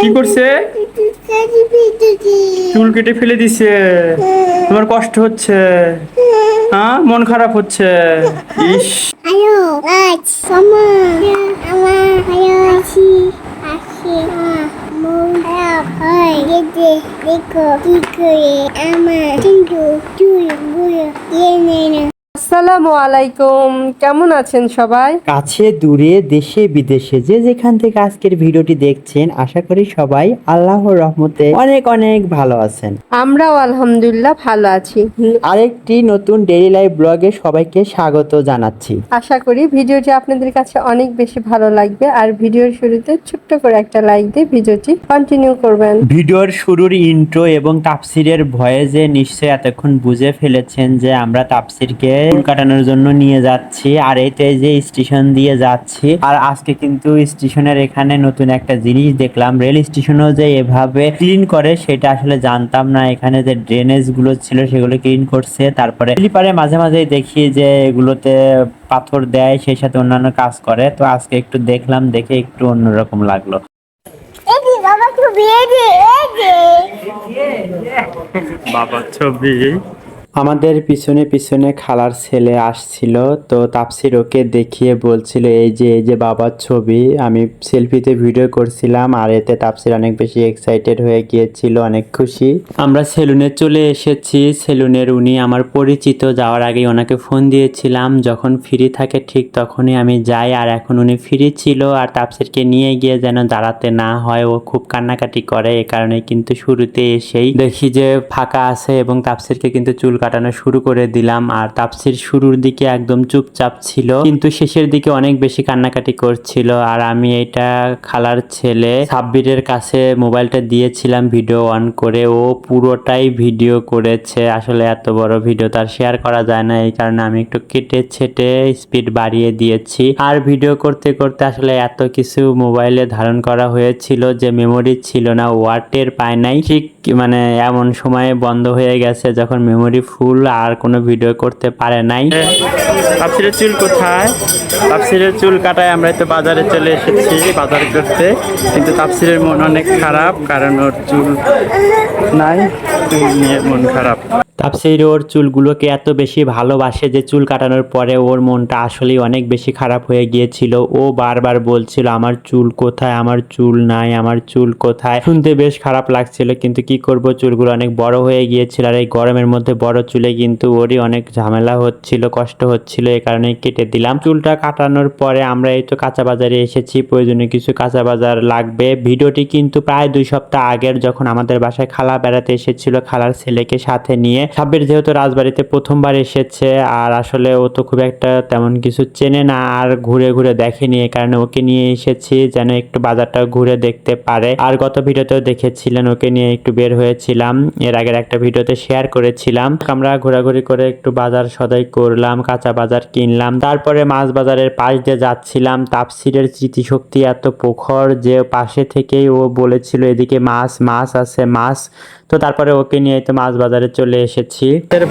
কি করছে? চুল কেটে ফেলে দিছে। তোমার কষ্ট হচ্ছে। হ্যাঁ মন খারাপ হচ্ছে। ইস। আয়ো আজ আমার আয়ো আছি আছি। মন খারাপ হয়। দেখে দেখো কি করে আমার কিন্তু চুল দিয়ে নেয় না। আসসালামু আলাইকুম। কেমন আছেন সবাই? কাছে দূরে দেশে বিদেশে যে যেখান থেকে আজকের ভিডিওটি দেখছেন আশা করি সবাই আল্লাহর রহমতে অনেক অনেক ভালো আছেন। আমরাও আলহামদুলিল্লাহ ভালো আছি। আরেকটি নতুন ডেইলি লাইফ ব্লগে সবাইকে স্বাগত জানাচ্ছি। আশা করি ভিডিওটি আপনাদের কাছে অনেক বেশি ভালো লাগবে আর ভিডিওর শুরুতে ছোট্ট করে একটা লাইক দিয়ে ভিডিওটি কন্টিনিউ করবেন। ভিডিওর শুরুর ইন্ট্রো এবং তাপসিরের ভয়ে যে নিশ্চয়ই এতক্ষণ বুঝে ফেলেছেন যে আমরা তাপসিরকে চুল কাটানোর জন্য নিয়ে যাচ্ছি আর এইতে যে স্টেশন দিয়ে যাচ্ছি আর আজকে কিন্তু স্টেশনের এখানে নতুন একটা জিনিস দেখলাম রেল স্টেশনও যে এভাবে ক্লিন করে সেটা আসলে জানতাম না এখানে যে ড্রেনেজগুলো ছিল সেগুলো ক্লিন করছে তারপরে স্লিপারে মাঝে মাঝে দেখি যে এগুলোতে পাথর দেয় সেই সাথে অন্যান্য কাজ করে তো আজকে একটু দেখলাম দেখে একটু অন্যরকম লাগল। বাবা ছবি। আমাদের পিছনে পিছনে খালার ছেলে আসছিল, তো তাপসির ওকে দেখিয়ে বলছিল, এই যে এই যে বাবার ছবি, আমি সেলফিতে ভিডিও করছিলাম, আর এতে তাপসির অনেক বেশি এক্সাইটেড হয়ে গিয়েছিল, অনেক খুশি। আমরা সেলুনে চলে এসেছি। সেলুনের উনি আমার পরিচিত, যাওয়ার আগে ওনাকে ফোন দিয়েছিলাম। যখন ফ্রি থাকে ঠিক তখনই আমি যাই, আর এখন উনি ফ্রি ছিল, আর তাপসিরকে নিয়ে গিয়ে যেন দাঁড়াতে না হয়, ও খুব কান্নাকাটি করে, এ কারণে কিন্তু শুরুতে এসেই দেখি যে ফাঁকা আছে, এবং তাপসিরকে কিন্তু চুল কাটানো শুরু করে দিলাম। আর তাপসির শুরুর দিকে একদম চুপচাপ ছিল, কিন্তু শেষের দিকে অনেক বেশি কান্নাকাটি করছিল। আর আমি এটা খালার ছেলে সাব্বিরের কাছে মোবাইলটা দিয়েছিলাম ভিডিও অন করে। ও পুরোটাই ভিডিও করেছে। আসলে এত বড় ভিডিও তার শেয়ার করা যায় না, এই কারণে আমি একটু কেটে ছেটে স্পিড বাড়িয়ে দিয়েছি। আর ভিডিও করতে করতে আসলে এত কিছু মোবাইলে ধারণ করা হয়েছিল যে মেমোরি ছিল না, ওয়াটের পায় নাই। ঠিক মানে এমন সময়ে বন্ধ হয়ে গেছে যখন মেমোরি ফুল আর কোনো ভিডিও করতে পারে নাই। তাপসিরের চুল কোথায়? তাপসিরের চুল কাটায় আমরা তো বাজারে চলে এসেছি, বাজার করতে। কিন্তু তাপসিরের মন অনেক খারাপ, কারণ ওর চুল নাই, চুল নিয়ে মন খারাপ। তাপসির ওর চুলগুলোকে এত বেশি ভালোবাসে যে চুল কাটানোর পরে ওর মনটা আসলেই অনেক বেশি খারাপ হয়ে গিয়েছিল। ও বারবার বলছিল, আমার চুল কোথায়? আমার চুল নাই, আমার চুল কোথায়? শুনতে বেশ খারাপ লাগছিল, কিন্তু কি করব? চুলগুলো অনেক বড় হয়ে গিয়েছিল আর এই গরমের মধ্যে বড় চুলে কিন্তু ওরই অনেক ঝামেলা হচ্ছিল, কষ্ট হচ্ছিল এই কারণে কেটে দিলাম। চুলটা কাটানোর পরে আমরা এই তো কাঁচা বাজারে এসেছি, প্রয়োজনীয় কিছু কাঁচা বাজার লাগবে। ভিডিওটি কিন্তু প্রায় দুই সপ্তাহ আগের, যখন আমাদের বাসায় খালা বেড়াতে এসেছিল, খালার ছেলেকে সাথে নিয়ে। সাব্বির যেহেতু রাজবাড়িতে প্রথমবার এসেছে, আর আসলে ও তো খুব একটা তেমন কিছু চেনে না, আর ঘুরে ঘুরে দেখেনি এই কারণে ওকে নিয়ে এসেছি যেন একটু বাজারটা ঘুরে দেখতে পারে। আর গত ভিডিওতেও দেখেছিলেন, ওকে নিয়ে একটু বের হয়েছিলাম, এর আগের একটা ভিডিওতে শেয়ার করেছিলাম। আমরা ঘোরাঘুরি করে একটু বাজার সদাই করলাম, কাঁচা বাজার কিনলাম, তারপরে মাছ বাজারের পাশ দিয়ে যাচ্ছিলাম তাপসিরের স্মৃতিশক্তি এত প্রখর যে পাশে থেকেই ও বলেছিল, এদিকে মাছ মাছ আছে, মাছ। তো তারপরে ওকে নিয়ে তো মাছ বাজারে চলে এসেছি।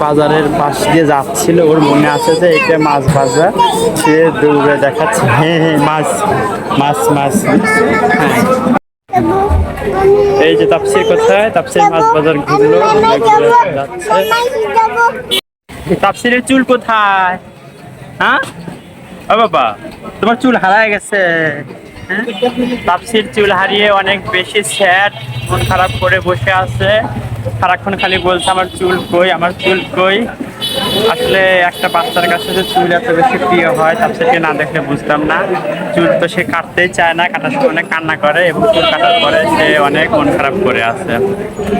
বাজারের পাশ দিয়ে যাচ্ছিল, ওর মনে আছে যে এটা মাছ বাজার সে দৌড়ে দেখাচ্ছে। হ্যাঁ হ্যাঁ মাছ মাছ মাছ। এই যে তাপসির কোথায়? তাপসির মাছ বাজার ঘুরলো তাপসিরের চুল কোথায়? হ্যাঁ? ও বাবা, তোমার চুল হারায় গেছে? তাপসির চুল হারিয়ে অনেক বেশি স্যাড মন খারাপ করে বসে আছে। সারাক্ষণ খালি বলছে, আমার চুল কই? আমার চুল কই? আসলে একটা বাচ্চার কাছে যে চুল এত বেশি প্রিয় হয়, তার তাপসিরকে না দেখলে বুঝতাম না। চুল তো সে কাটতেই চায় না, কাটার সময় অনেক কান্না করে এবং চুল কাটার পরে সে অনেক মন খারাপ করে আছে।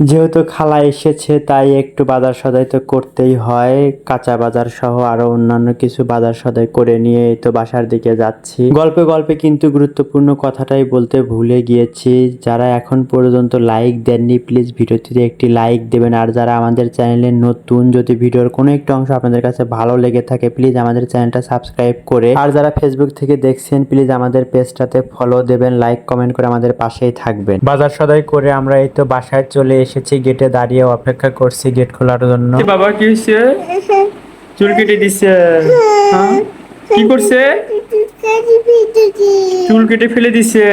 যেহেতু খালা এসেছে, তাই একটু বাজার সদাই তো করতেই হয়। কাঁচা বাজার সহ আরও অন্যান্য কিছু বাজার সদাই করে নিয়ে তো বাসার দিকে যাচ্ছি। গল্পে গল্পে কিন্তু গুরুত্বপূর্ণ কথাটাই বলতে ভুলে গিয়েছি। যারা এখন পর্যন্ত লাইক দেননি প্লিজ ভিডিওটিতে একটি লাইক দেবেন। আর যারা আমাদের চ্যানেলে নতুন, যদি ভিডিওর কোনো একটা অংশ আপনাদের কাছে ভালো লেগে থাকে প্লিজ আমাদের চ্যানেলটা সাবস্ক্রাইব করে। আর যারা ফেসবুক থেকে দেখছেন প্লিজ আমাদের পেজটাতে ফলো দেবেন লাইক কমেন্ট করে আমাদের পাশেই থাকবেন। বাজার সদাই করে আমরা এই তো বাসায় চলে এসেছি গেটে দাঁড়িয়ে অপেক্ষা করছি গেট খোলার জন্য। বাবা কি হয়েছে চুল কেটে দিছে। হ্যাঁ? কি করছে? চুল কেটে ফেলে দিছে।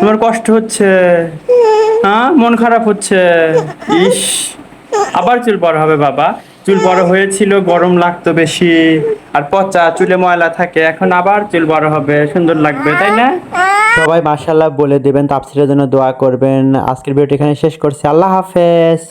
তোমার কষ্ট হচ্ছে। হ্যাঁ? মন খারাপ হচ্ছে। ইস। আবার চুল বড় হবে বাবা। চুল বড় হয়েছিল, গরম লাগতো বেশি। আর পচা চুলে ময়লা থাকে, এখন আবার চুল বড় হবে, সুন্দর লাগবে, তাই না? সবাই মাসাল্লাহ বলে দেবেন তাপসিরের জন্য দোয়া করবেন। আজকের ভিডিওটি এখানে শেষ করছি। আল্লাহ হাফেজ।